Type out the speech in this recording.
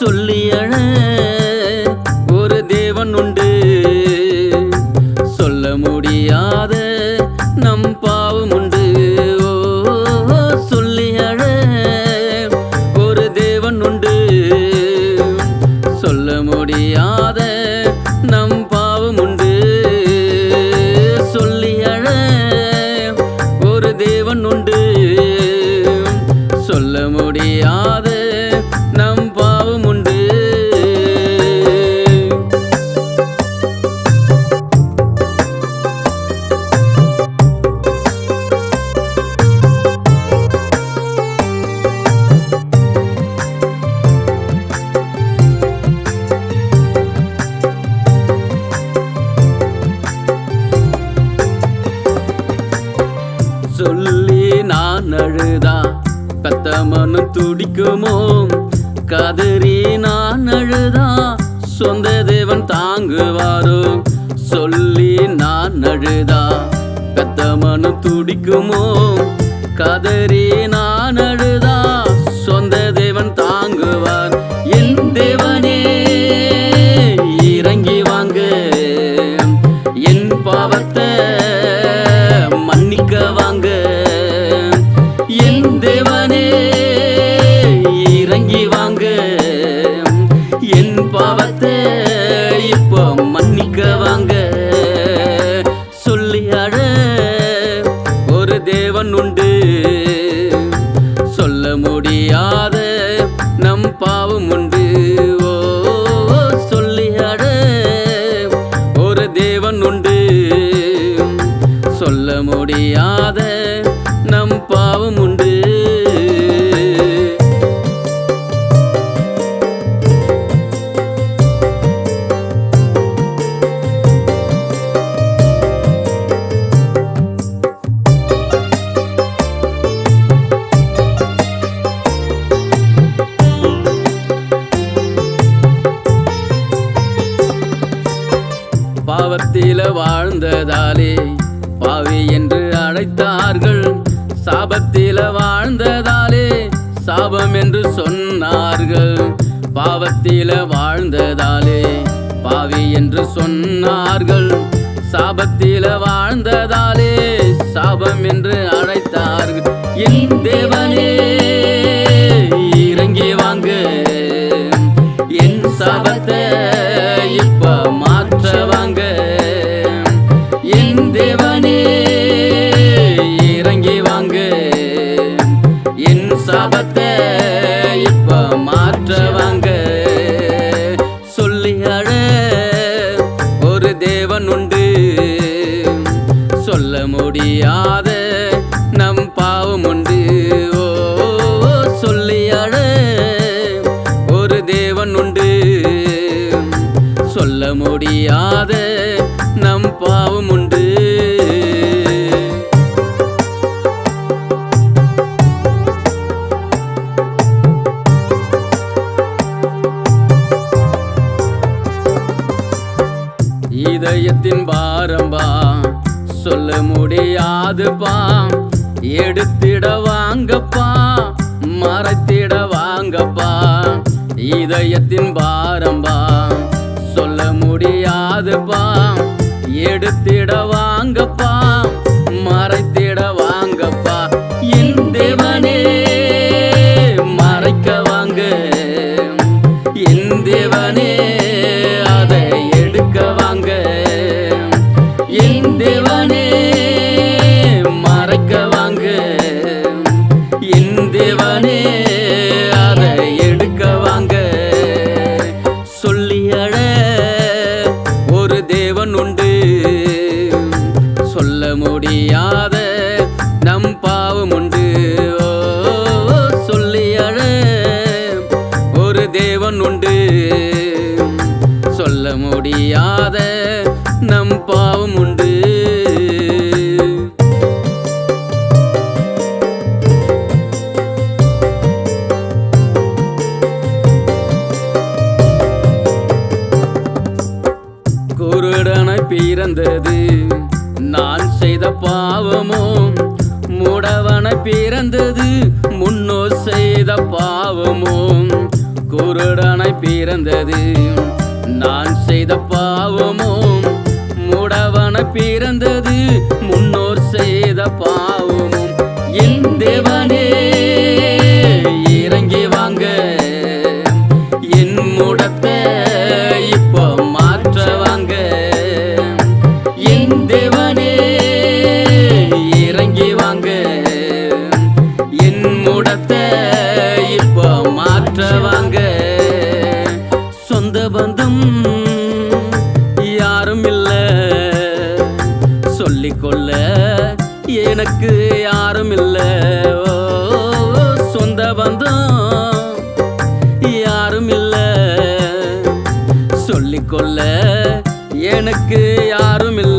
சொல்லி அழ ஒரு தேவன் உண்டு. சொல்ல முடியாத நம் பாவம் உண்டு. ஓ சொல்லி அழ ஒரு தேவன் உண்டு. சொல்ல முடியாத நம் பாவம் உண்டு. சொல்லி அழ ஒரு தேவன் உண்டு. சொல்ல முடியாத நான் அழுதா? கத்த மனம் துடிக்குமோ? கதறி நான் அழுதா? சொந்த தேவன் தாங்குவாரோ? சொல்லி நான் அழுதா? கத்த மனம் துடிக்குமோ? கதறி பாவத்தில வாழ்ந்ததாலே. பாவி என்று அழைத்தார்கள் சாபத்தில வாழ்ந்ததாலே. சாபம் என்று சொன்னார்கள் பாவத்தில வாழ்ந்ததாலே. பாவி என்று சொன்னார்கள் சாபத்தில வாழ்ந்ததாலே. சாபம் என்று அழைத்தார்கள் என் தேவனே. இறங்கி வாங்க. என் சாபத்தை இப்ப அறியாத நம் பாவம் உண்டு. இதயத்தின் பாரம்பா சொல்ல முடியாதுப்பா. எடுத்திட வாங்கப்பா மறைத்திட வாங்கப்பா. இதயத்தின் பாரம்பா முடியாதுப்பா எடுத்திட வாங்கப்பா. முடியாத நம் பாவம் உண்டு. ஓ சொல்லி அழ ஒரு தேவன் உண்டு. சொல்ல முடியாத நம் பாவம் உண்டு. குருடனை பிறந்தது. நான் செய்த பாவமோ? முடவன பிறந்தது முன்னோ செய்த பாவமோ? குருடனை பிறந்தது நான் செய்த பாவமோ? முடவன பிறந்தது முன்னோ பந்தம் யாரும் இல்ல. சொல்லிக்கொள்ள எனக்கு யாரும் இல்ல. சொந்த பந்தம் யாரும் இல்லை. சொல்லிக்கொள்ள எனக்கு யாரும் இல்லை.